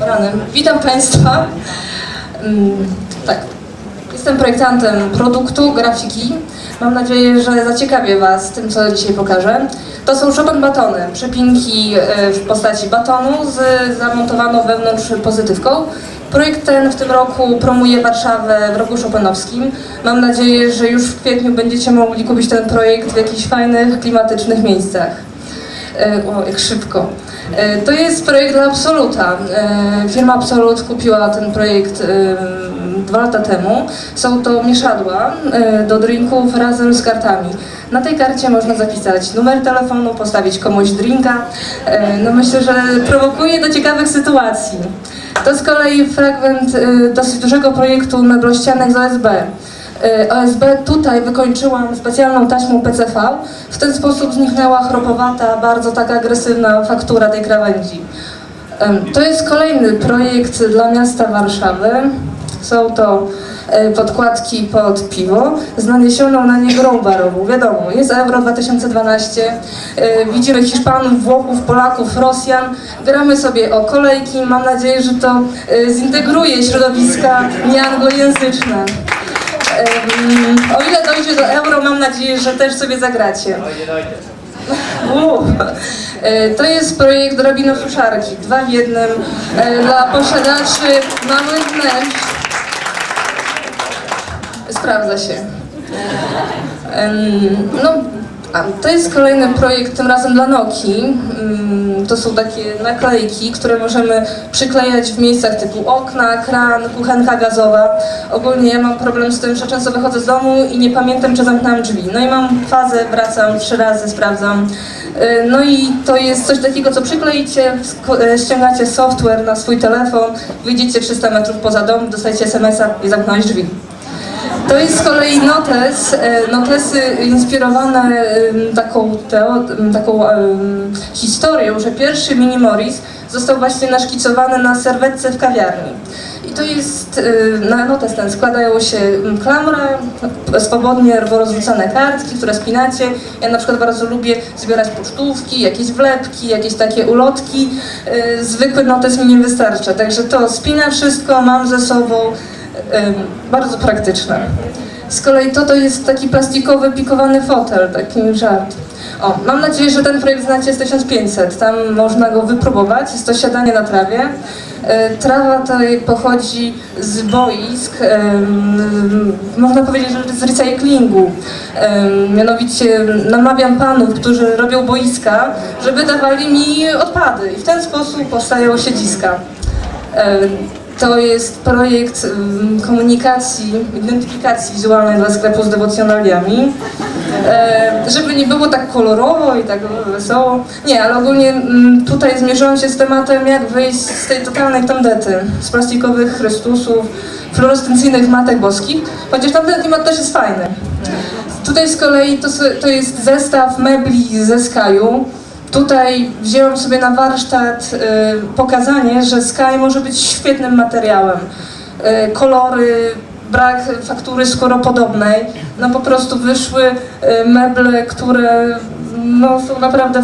Rany. Witam Państwa. Mm, Tak, jestem projektantem produktu, grafiki. Mam nadzieję, że zaciekawię Was tym, co dzisiaj pokażę. To są Chopin batony, przepinki e, w postaci batonu z zamontowaną wewnątrz pozytywką. Projekt ten w tym roku promuje Warszawę w roku Chopinowskim. Mam nadzieję, że już w kwietniu będziecie mogli kupić ten projekt w jakichś fajnych, klimatycznych miejscach. E, O, jak szybko. E, To jest projekt dla Absoluta. Firma Absolut kupiła ten projekt dwa lata temu. Są to mieszadła do drinków razem z kartami. Na tej karcie można zapisać numer telefonu, postawić komuś drinka. E, No myślę, że prowokuje do ciekawych sytuacji. To z kolei fragment e, dosyć dużego projektu meblościanek z OSB. Y, OSB tutaj wykończyłam specjalną taśmą PCV. W ten sposób zniknęła chropowata, bardzo taka agresywna faktura tej krawędzi. To jest kolejny projekt dla miasta Warszawy. Są to podkładki pod piwo z naniesioną na nie grą barową. Wiadomo, jest Euro 2012, y, widzimy Hiszpanów, Włochów, Polaków, Rosjan. Gramy sobie o kolejki. Mam nadzieję, że to y, zintegruje środowiska nieanglojęzyczne. O ile dojdzie do euro, mam nadzieję, że też sobie zagracie. E, To jest projekt Drabina Fuszarki, dwa w jednym, e, dla posiadaczy małych wnętrz. Sprawdza się. No, to jest kolejny projekt, tym razem dla Nokii. Mm, To są takie naklejki, które możemy przyklejać w miejscach typu okna, kran, kuchenka gazowa. Ogólnie ja mam problem z tym, że często wychodzę z domu i nie pamiętam, czy zamknąłem drzwi. No i mam fazę, wracam trzy razy, sprawdzam. No i to jest coś takiego, co przykleicie, e, ściągacie software na swój telefon, wyjdziecie 300 metrów poza dom, dostajecie smsa i zamknąłeś drzwi. To jest z kolei notes, e, notesy inspirowane taką, teo, taką historią, że pierwszy Mini Morris został właśnie naszkicowany na serwetce w kawiarni. I to jest, e, na notes ten składają się em, klamra, swobodnie rozrzucane kartki, które spinacie. Ja na przykład bardzo lubię zbierać pocztówki, jakieś wlepki, jakieś takie ulotki. E, Zwykły notes mi nie wystarcza, także to spina wszystko, mam ze sobą. Bardzo praktyczne. Z kolei to to jest taki plastikowy, pikowany fotel, taki żart. O, mam nadzieję, że ten projekt znacie z 1500, tam można go wypróbować, jest to siadanie na trawie. Y, Trawa ta pochodzi z boisk, można powiedzieć, że z recyklingu. Mianowicie namawiam panów, którzy robią boiska, żeby dawali mi odpady i w ten sposób powstają siedziska. To jest projekt ym, komunikacji, identyfikacji wizualnej dla sklepu z dewocjonaliami. E, żeby nie było tak kolorowo i tak wesoło. Nie, ale ogólnie mm, tutaj zmierzyłam się z tematem, jak wyjść z tej totalnej tandety, z plastikowych Chrystusów, fluorescencyjnych matek boskich, chociaż tamten klimat też jest fajny. Tutaj z kolei to, to jest zestaw mebli ze Skyu. Tutaj wzięłam sobie na warsztat y, pokazanie, że Sky może być świetnym materiałem. Y, kolory, brak faktury skóropodobnej. No po prostu wyszły y, meble, które no, są naprawdę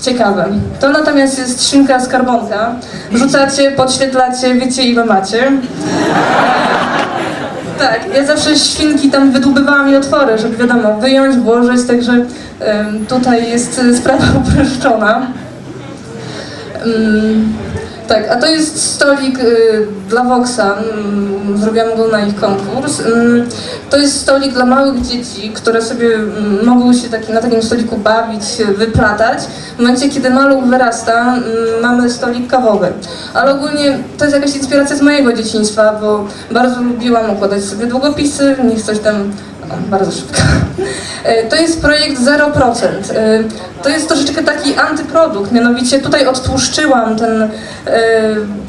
ciekawe. To natomiast jest szynka karbonka. Wrzucacie, podświetlacie, wiecie ile macie. Tak, ja zawsze świnki tam wydłubywałam i otwory, żeby wiadomo, wyjąć, włożyć, także tutaj jest y, sprawa uproszczona. Tak, a to jest stolik y, dla Voxa, ym, zrobiłam go na ich konkurs. Ym, to jest stolik dla małych dzieci, które sobie ym, mogą się taki, na takim stoliku bawić, y, wyplatać. W momencie, kiedy maluch wyrasta, mamy stolik kawowy. Ale ogólnie to jest jakaś inspiracja z mojego dzieciństwa, bo bardzo lubiłam układać sobie długopisy, niech coś tam bardzo szybko. E, To jest projekt 0%. E, To jest troszeczkę taki antyprodukt, mianowicie tutaj odtłuszczyłam ten e,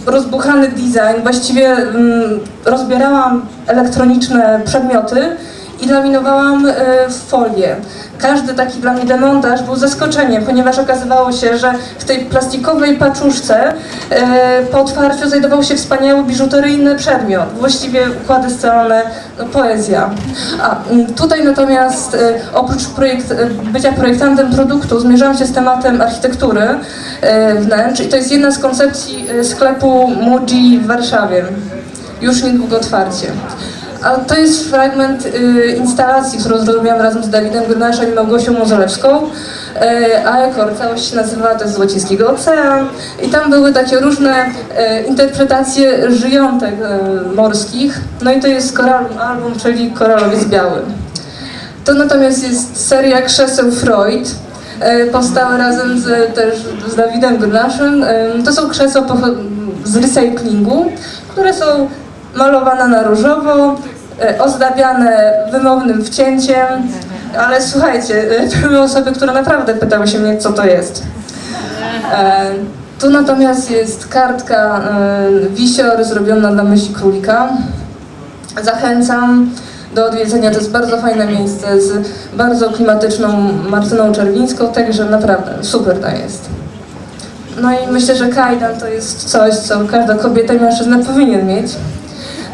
rozbuchany design, właściwie mm, rozbierałam elektroniczne przedmioty i laminowałam e, folię. Każdy taki dla mnie demontaż był zaskoczeniem, ponieważ okazywało się, że w tej plastikowej paczuszce e, po otwarciu znajdował się wspaniały biżuteryjny przedmiot, właściwie układy scalone, no, poezja. A tutaj natomiast e, oprócz projekt, e, bycia projektantem produktu zmierzałam się z tematem architektury e, wnętrz i to jest jedna z koncepcji e, sklepu Muji w Warszawie. Już niedługo otwarcie. A to jest fragment y, instalacji, którą zrobiłam razem z Dawidem Grynaszem i Małgosią Mozolewską. Y, a całość się nazywa to jest Złocińskiego Ocean. I tam były takie różne y, interpretacje żyjątek y, morskich. No i to jest Koralum Album, czyli Koralowiec Biały. To natomiast jest seria krzeseł Freud. Powstałe razem z, też z Dawidem Grynaszem. E, To są krzesła z recyklingu, które są malowane na różowo, e, ozdabiane wymownym wcięciem, ale słuchajcie, e, były osoby, które naprawdę pytały się mnie, co to jest. E, Tu natomiast jest kartka wisior zrobiona dla myśli królika. Zachęcam do odwiedzenia. To jest bardzo fajne miejsce z bardzo klimatyczną Martyną Czerwińską, także naprawdę super to jest. No i myślę, że kajdan to jest coś, co każda kobieta i mężczyzna powinien mieć.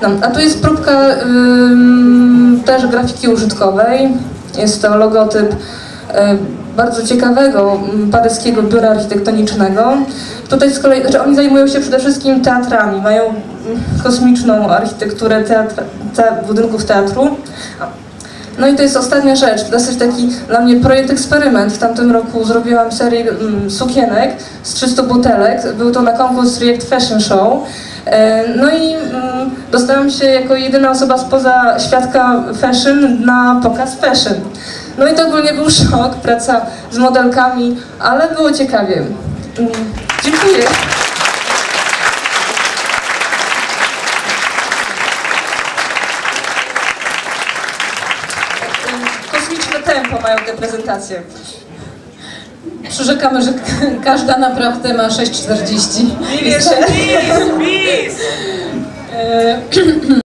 No, a tu jest próbka też grafiki użytkowej. Jest to logotyp y, bardzo ciekawego paryskiego biura architektonicznego. Tutaj z kolei, znaczy oni zajmują się przede wszystkim teatrami, mają kosmiczną architekturę teatr, te, budynków teatru. No i to jest ostatnia rzecz, dosyć taki dla mnie projekt eksperyment. W tamtym roku zrobiłam serię mm, sukienek z 300 butelek. Był to na konkurs React Fashion Show. E, No i mm, dostałam się jako jedyna osoba spoza świadka fashion na pokaz fashion. No i to ogólnie był szok, praca z modelkami, ale było ciekawie. Mm, Dziękuję. Kosmiczne tempo mają te prezentacje. Przyrzekamy, że każda naprawdę ma 6,40. Nie wierzę. E,